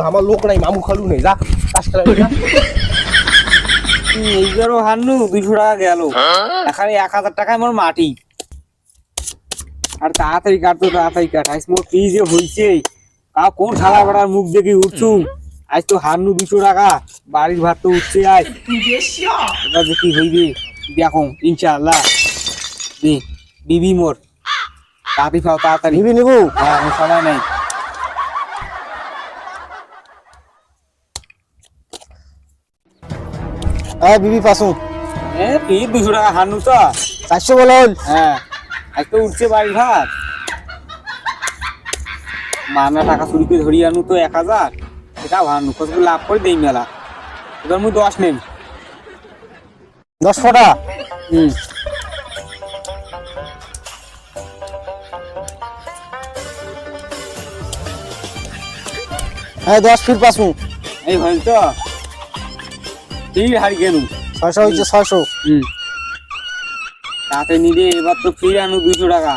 আমার লোক নাই মামু খালু নেই যা কাজ খেলা এইবারও হান্নু দুইশো টাকা গেল এখানে এক হাজার টাকায় মোর মাটি আর তাড়াতাড়ি কাটতো তাড়াতাড়ি কাট আজ মোর কি যে হইছে তা কোন শালা বেড়ার মুখ দেখে উঠছু আজ তো হারনু দুশো টাকা বাড়ির ভাত তো উঠছে আজ এবার যে কি হইবে দেখো ইনশাআল্লাহ দে বিবি মোর তাড়াতাড়ি খাও তাড়াতাড়ি নিবি নিবু হ্যাঁ আমার সময় নেই হ্যাঁ বিবি তুই দুশো টাকা হান্নু তো? চারশো বলল। হ্যাঁ আজ তো উঠছে বাড়ির ভাত মানা টাকা চুরি করে ধরিয়ে আনু তো এক হাজার। এটা ভানু কত লাভ করে দেই মেলা। এবার মুই দশ নেই। দশ ফটা? হুম। হ্যাঁ দশ ফিট পাসু। এই হইল তো? ঠিক হারি কেন ছয়শো হচ্ছে ছয়শো। হুম। তাতে নিলে এবার তো ফিরে আনু দুইশো টাকা।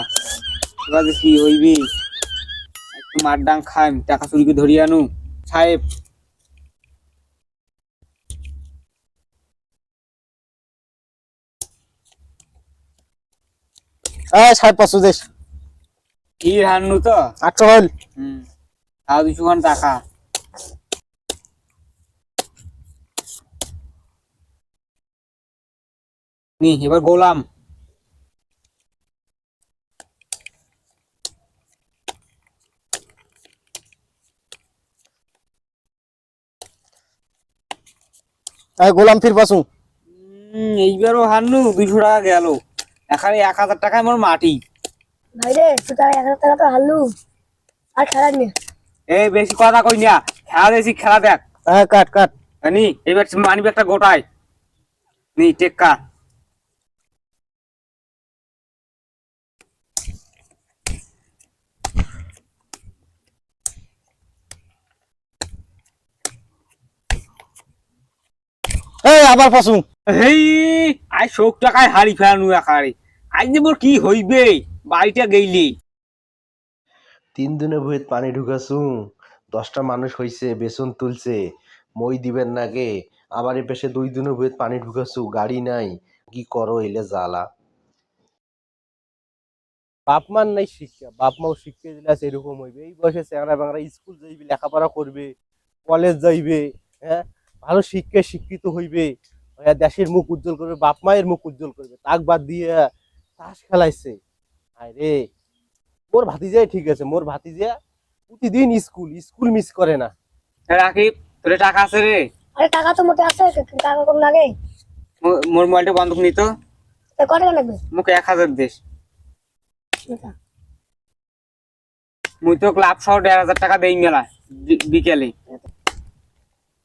এবার কি হইবি? একটু মার ডাং খাই টাকা চুরি করে ধরিয়ে আনু। সাহেব। হ্যাঁ ষাট পাঁচশো দেশ কি হান্নু তো? আটশো হল। হুম। তাও দুশো টাকা। নি এবার গোলাম। গোলাম ফির পাসু উম, এইবারও হান্নু দুশো টাকা গেল। এখানে এক হাজার টাকায় আমার মাটি। ভাই রে তুই এক হাজার টাকা তো হারলু। আর খেলার নেই। এই বেশি কথা কই না। খেলা দেখছি খেলা দেখ। হ্যাঁ কাট কাট। নি এবার মানিব একটা গোটায়। নি টেক্কা এই আবার পাসু হেই আই শোক টাকায় হারি ফেলানু একারে আজ যে মোর কি হইবে? বাড়িটা গেইলি। তিন দিনে ভুঁইত পানি ঢুকাছু। দশটা মানুষ হইছে বেসন তুলছে। মই দিবেন নাগে আবার এ পেশে দুই দিনে ভুঁইত পানি ঢুকাছু গাড়ি নাই। কি করো এলে জ্বালা। বাপ মার নাই শিক্ষা। বাপ মাও শিক্ষা দিলে এরকম হইবে। এই বয়সে চ্যাংরা ব্যাংরা স্কুল যাইবে লেখাপড়া করবে কলেজ যাইবে হ্যাঁ? ভালো শিক্ষায় শিক্ষিত হইবে দেশের মুখ উজ্জ্বল করবে বাপ মায়ের মুখ উজ্জ্বল করবে তাক বাদ দিয়ে তাস খেলাইছে। আয় রে মোর ভাতিজাই ঠিক আছে মোর ভাতিজা প্রতিদিন স্কুল স্কুল মিস করে না। রাকিব তোর টাকা আছে রে? আরে টাকা তো মোটে আছে টাকা কম লাগে। মোর মোবাইলটা বন্ধক নিত তা। কত টাকা লাগবে? মুখে এক হাজার দেশ মুই তো ক্লাব সহ দেড় হাজার টাকা দেই মেলা বিকেলে।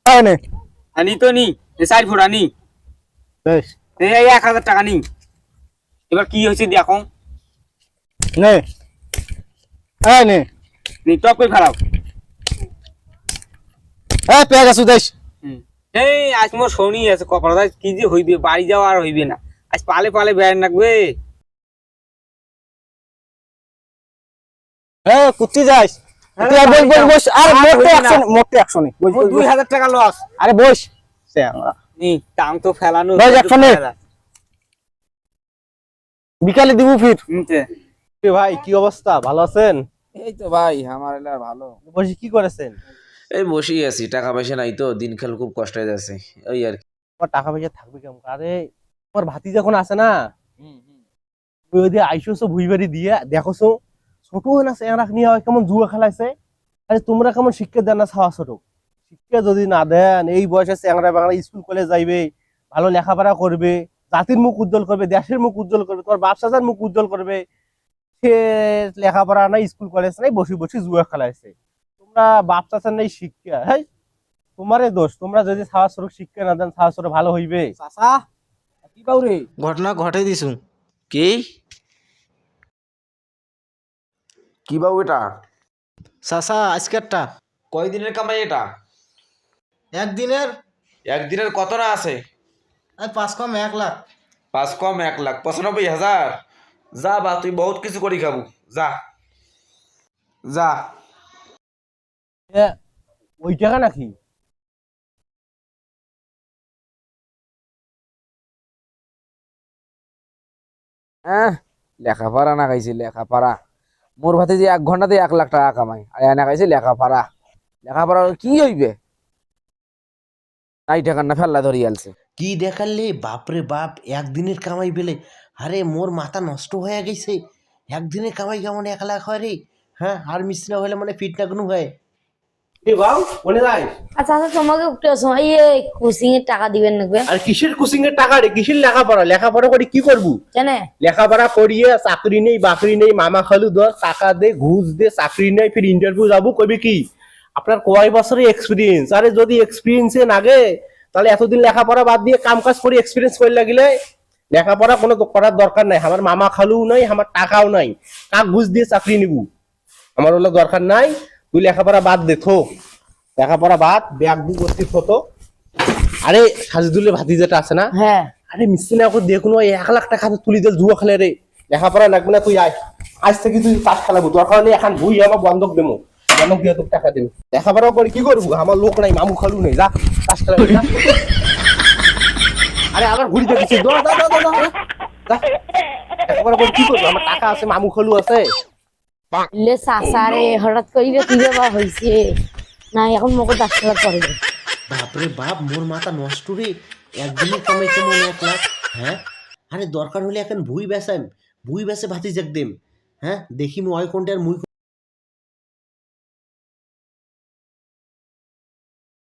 আয় নে। আনি তো নি সাইড ফুটা নি। এই এক হাজার টাকা নি। এবার কি হয়েছে দেখো নে। আয় নে। নি টপ করে ফেলাও হ্যাঁ পেয়ে গেছো দেশ। এই আজ মোর শনি আছে কপাল কি যে হইবে বাড়ি যাওয়া আর হইবে না। আজ পালে পালে বেড়ান রাখবে হ্যাঁ কুত্তি যাস হ্যাঁ, আর মোটে অ্যাকশন মোটে অ্যাকশন টাকা লস। আরে বস। টাং তো ফেলানো। বিকালে দিব ফির। ভাই কি অবস্থা? ভালো আছেন? এই তো ভাই আমার এলার ভালো। বসে কি করেছেন? এই বসেই আছি টাকা পয়সা নাই তো দিন খেল খুব কষ্ট হয়ে যাচ্ছে ওই আর কি। টাকা পয়সা থাকবে কেমন? আরে তোমার ভাতি যখন আছে না আইসোছো বাড়ি দিয়ে দেখোছো? ছোট হয়ে না নিয়ে হয় কেমন জুয়া খেলাইছে? আরে তোমরা কেমন শিক্ষা দেন না ছাওয়া ছোট শিক্ষা যদি না দেন এই বয়সে চেংরা বাংলা স্কুল কলেজ যাইবে ভালো লেখাপড়া করবে জাতির মুখ উজ্জ্বল করবে দেশের মুখ উজ্জ্বল করবে তোমার বাপসাজার মুখ উজ্জ্বল করবে সে লেখাপড়া নাই স্কুল কলেজ নাই বসে বসে জুয়া খেলাইছে। তোমরা বাপ চাচার নাই শিক্ষা হ্যাঁ তোমারে দোষ তোমরা যদি ছাওয়া স্বরূপ শিক্ষা না দেন ছাওয়া স্বরূপ ভালো হইবে। ঘটনা ঘটে দিছু। কি? কি বাবু এটা? চাচা আজকেরটা কয়দিনের কামাই এটা? একদিনের? একদিনের কত না আছে? আর পাঁচ কম এক লাখ। পাঁচ কম এক লাখ পঁচানব্বই হাজার। যা বা তুই বহুত কিছু করি খাব। যা। যা। ওই টাকা নাকি? হ্যাঁ লেখাপড়া না খাইছি লেখাপড়া। মোর ভাতে যে এক ঘন্টাতে এক লাখ টাকা কামাই। আর এনে পড়া লেখাপড়া। লেখাপড়া কি হইবে? তাই ঠেকান না, ফেললা ধরি আলছে। কি দেখালে? বাপরে বাপ, একদিনের কামাই পেলে। আরে, মোর মাথা নষ্ট হয়ে গেছে। একদিনের কামাই কেমন এক লাখ হয় রে? হ্যাঁ আর মিস্ত্রি হলে মানে ফিট না কোনো হয়। আচ্ছা আচ্ছা তোমাকে একটু সময় ইয়ে কোচিং এর টাকা দিবেন নাকবে আর কিসের কোচিং এর টাকা রে? কিসের লেখাপড়া? লেখাপড়া করে কি করবু? জানে? লেখাপড়া করিয়ে চাকরি নেই বাকরি নেই মামা খালু ধর টাকা দে ঘুষ দে চাকরি নেই ফির ইন্টারভিউ যাব কবি কি? আপনার কয় বছরের এক্সপিরিয়েন্স আরে যদি এক্সপিরিয়েন্সে নাগে তাহলে এতদিন লেখাপড়া বাদ দিয়ে কাম কাজ করে এক্সপিরিয়েন্স করে লাগিলে লেখাপড়া কোনো করার দরকার নাই। আমার মামা খালু নাই আমার টাকাও নাই। কাক ঘুষ দিয়ে চাকরি নিবু? আমার হলো দরকার নাই। তুই লেখাপড়া বাদ দে থো। লেখাপড়া বাদ ব্যাগ বুক করতে থতো আরে সাজিদুলের ভাতি যেটা আছে না? হ্যাঁ। আরে মিস্ত্রি না করে দেখুন ওই এক লাখ টাকা তুলি দিল জুয়া খেলে রে। লেখাপড়া লাগবে না তুই আয়। আজ থেকে তুই তাস খেলাবো দরকার হলে এখন বই আমার বন্ধক দেবো। বন্ধক দিয়ে তোকে টাকা দেবো। লেখাপড়া করে কি করব? আমার লোক নাই মামু খালু নেই যা তাস খেলাবি। আরে আবার ঘুরি দেখেছি দৌড় লেখাপড়া করে কি করব? আমার টাকা আছে মামু খালু আছে। লে সাসারে হঠাৎ করিবে কি বা হইছে না এখন মোকে ডাক্তার করে বাপরে বাপ মোর মাথা নষ্ট রে একদিনের কমে কেমন এক লাখ হ্যাঁ আরে দরকার হলে এখন ভুই বেসাম ভুই বেসে ভাতি দেম হ্যাঁ দেখি মই কোনটার মুই